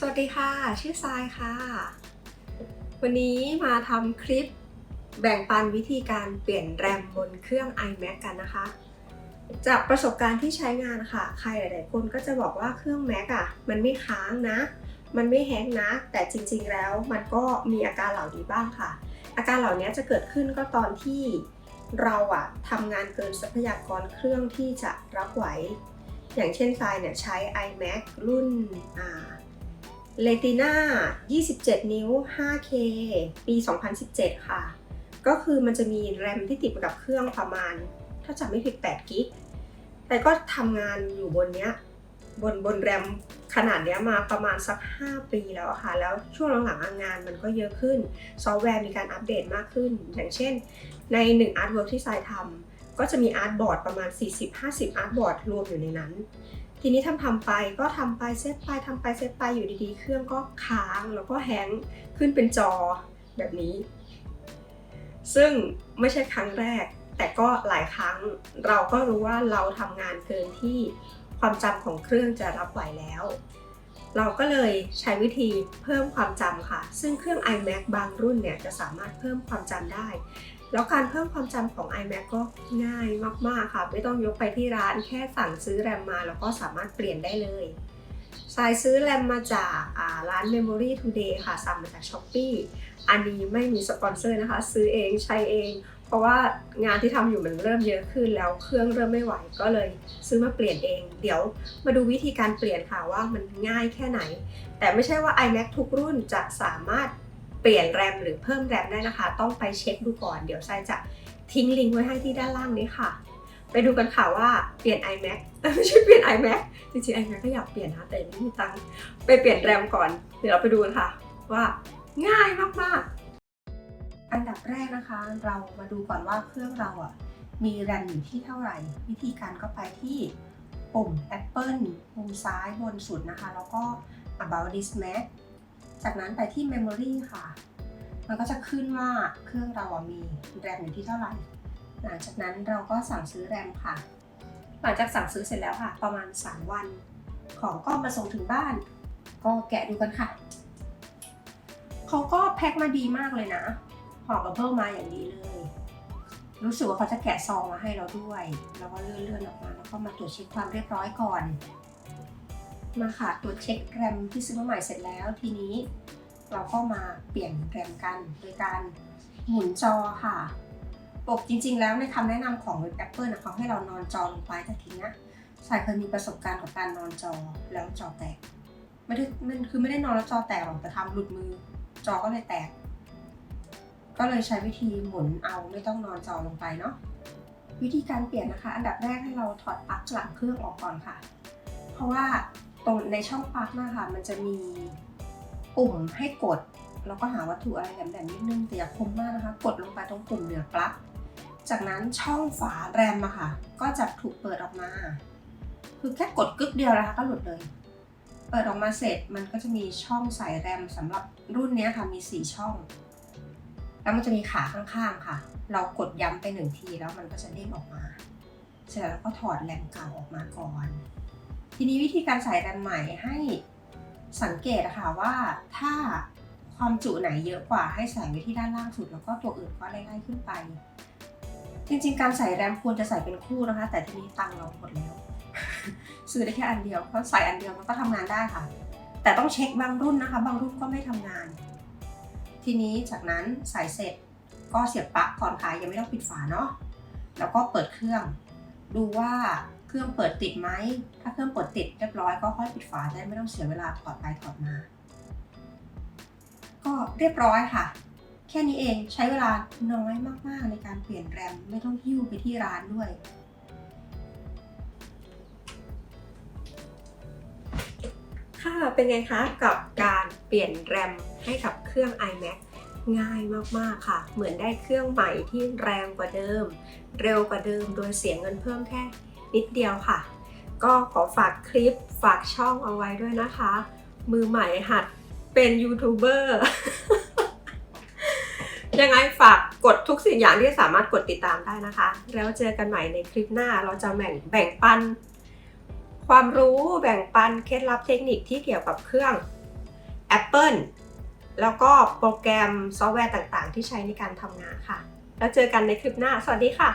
สวัสดีค่ะ ชื่อทรายค่ะ วันนี้มาทำคลิปแบ่งปันวิธีการเปลี่ยนแรมบนเครื่อง iMac กันนะคะ จากประสบการณ์ที่ใช้งานค่ะ ใครหลาย ๆ คนก็จะบอกว่าเครื่อง Mac อะ มันไม่ค้างนะ มันไม่แฮงนะ แต่จริง ๆ แล้วมันก็มีอาการเหล่านี้บ้างค่ะ อาการเหล่านี้จะเกิดขึ้นก็ตอนที่เราอะทำงานเกินทรัพยากรเครื่องที่จะรับไหว อย่างเช่นทรายเนี่ยใช้ iMac รุ่นอ่า Retina 27 นิ้ว 5K ปี 2017 ค่ะ ก็คือมันจะมีแรมที่ติดกับเครื่องประมาณ ถ้าจำไม่ผิด8กิก แต่ก็ทำงานอยู่บนเนี้ย บนบนแรมขนาดเนี้ยมาประมาณสัก 5 ปีแล้วค่ะ แล้วช่วงหลังๆงานมันก็เยอะขึ้น ซอฟต์แวร์มีการอัปเดตมากขึ้น อย่างเช่น ใน1 Artwork ที่ทรายทำก็จะมีอาร์ตบอร์ดประมาณ 40-50 อาร์ตบอร์ดรวมอยู่ในนั้น ทีนี้ทำทำไปก็ทำไปเซตไปทำไปเซตไปอยู่ดีๆ เครื่องก็ค้างแล้วก็แฮงขึ้นเป็นจอแบบนี้ ซึ่งไม่ใช่ครั้งแรก แต่ก็หลายครั้งเราก็รู้ว่าเราทำงานเกินที่ความจำของเครื่องจะรับไหวแล้ว เราก็เลยใช้วิธีเพิ่มความจำค่ะ ซึ่งเครื่อง iMac บางรุ่นเนี่ยจะสามารถเพิ่มความจำได้ แล้วการเพิ่มความจำของ iMac ก็ง่ายมาก ๆ ค่ะ ไม่ต้องยกไปที่ร้านแค่สั่งซื้อแรมมาแล้วก็สามารถเปลี่ยนได้เลยสายซื้อแรมมาจาการ้าน Memory Today ค่ะ สั่งมาจาก Shopee อันนี้ไม่มีสปอนเซอร์นะคะ ซื้อเองใช้เอง เพราะว่างานที่ทำอยู่มันเริ่มเยอะขึ้นแล้วเครื่องเริ่มไม่ไหวก็เลยซื้อมาเปลี่ยนเอง เดี๋ยวมาดูวิธีการเปลี่ยนค่ะว่ามันง่ายแค่ไหน แต่ไม่ใช่ว่า iMac ทุกรุ่นจะสามารถ ปลี่ยนแรมหรือเพิ่มแรมได้นะคะ ต้องไปเช็คดูก่อน เดี๋ยวไซจะทิ้งลิงก์ไว้ให้ที่ด้านล่างนี้ค่ะ ไปดูกันค่ะว่าเปลี่ยน iMac เอ้ยไม่ใช่เปลี่ยน iMac จริงๆ iMac ก็อยากเปลี่ยนนะแต่ไม่มีตังค์ไปเปลี่ยนแรมก่อน เดี๋ยวเราไปดูกันค่ะ ว่าง่ายมากๆ อันดับแรกนะคะ เรามาดูก่อนว่าเครื่องเราอะมีแรมอยู่ที่เท่าไหร่ วิธีการก็ไปที่ปุ่ม Apple มุมซ้ายบนสุดนะคะ แล้วก็ about this Mac จากนั้นไปที่ Memory ค่ะ มันก็จะขึ้นว่าเครื่องเรามีแรมอยู่ที่เท่าไหร่ หลังจากนั้นเราก็สั่งซื้อแรมค่ะ หลังจากสั่งซื้อเสร็จแล้วค่ะ ประมาณ 3 วัน ของก็มาส่งถึงบ้าน ก็แกะดูกันค่ะ เขาก็แพ็คมาดีมากเลยนะห่อบับเบิ้ลมาอย่างดีเลย รู้สึกว่าเขาจะแกะซองมาให้เราด้วย แล้วก็เลื่อนๆออกมา แล้วก็มาตรวจเช็คความเรียบร้อยก่อน มาค่ะตรวจเช็คแรมที่ซื้อมาใหม่เสร็จแล้ว ทีนี้เราก็มาเปลี่ยนแรมกันโดยการหมุนจอค่ะปกจริง ๆ แล้วในคำแนะนำของ Apple นะเขาให้เรานอนจอลงไปแต่ทีนี้สายเคยมีประสบการณ์กับการนอนจอแล้วจอแตกไม่ได้มันคือไม่ได้นอนแล้วจอแตกหรอกแต่ทำหลุดมือจอก็เลยแตก ก็เลยใช้วิธีหมุนเอาไม่ต้องนอนจอลงไปเนาะวิธีการเปลี่ยนนะคะ อันดับแรกให้เราถอดปลั๊กหลังเครื่องออกก่อนค่ะ เพราะว่า ตรงในช่องปลั๊กนะคะมันจะมีปุ่มให้กด แล้วก็หาวัตถุอะไรแหลมๆนิดนึงแต่อย่าคมมากนะคะ กดลงไปตรงปุ่มเหนือปลั๊กจากนั้นช่องฝาแรมอะค่ะ ก็จะถูกเปิดออกมา คือแค่กดกึกเดียวนะคะก็หลุดเลย เปิดออกมาเสร็จมันก็จะมีช่องใส่แรมสำหรับรุ่นนี้ค่ะมี 4 ช่อง แล้วมันจะมีขาข้างๆค่ะ เรากดย้ำไปหนึ่งทีแล้วมันก็จะเด้งออกมา เสร็จแล้วก็ถอดแรมเก่าออกมาก่อน ทีนี้วิธีการใส่แรมใหม่ให้สังเกตอะค่ะว่าถ้าความจุไหนเยอะกว่าให้ใส่ไว้ที่ด้านล่างสุด แล้วก็ตัวอื่นก็ไล่ๆขึ้นไป จริงๆ การใส่แรมควรจะใส่เป็นคู่นะคะ แต่ทีนี้ตังเราหมดแล้ว ซื้อได้แค่อันเดียวเพราะใส่อันเดียวมันก็ทำงานได้ค่ะ แต่ต้องเช็คบางรุ่นนะคะ บางรุ่นก็ไม่ทำงาน ทีนี้จากนั้นใส่เสร็จก็เสียบปลั๊กก่อนค่ะยังไม่ต้องปิดฝาเนาะแล้วก็เปิดเครื่อง ดูว่า รื่องเปิดติดไหม ถ้าเครื่องเปิดติดเรียบร้อยก็ค่อยปิดฝาได้ไม่ต้องเสียเวลาถอดไปถอดมา ก็เรียบร้อยค่ะ แค่นี้เองใช้เวลาน้อยมากๆในการเปลี่ยนแรมไม่ต้องหิ้วไปที่ร้านด้วยค่ะเป็นไงคะกับการเปลี่ยนแรมให้กับเครื่อง iMac ง่ายมากๆค่ะ เหมือนได้เครื่องใหม่ที่แรงกว่าเดิม เร็วกว่าเดิม โดยเสียเงินเพิ่มแค่ นิดเดียวค่ะ ก็ขอฝากคลิปฝากช่องเอาไว้ด้วยนะคะ มือใหม่หัดเป็นยูทูบเบอร์ยังไงฝากกดทุกสิ่งอย่างที่สามารถกดติดตามได้นะคะ แล้วเจอกันใหม่ในคลิปหน้าเราจะแบ่งแบ่งปัน ความรู้แบ่งปันเคล็ดลับเทคนิคที่เกี่ยวกับเครื่อง Apple แล้วก็โปรแกรมซอฟต์แวร์ต่างๆ ที่ใช้ในการทำงานค่ะ แล้วเจอกันในคลิปหน้า สวัสดีค่ะ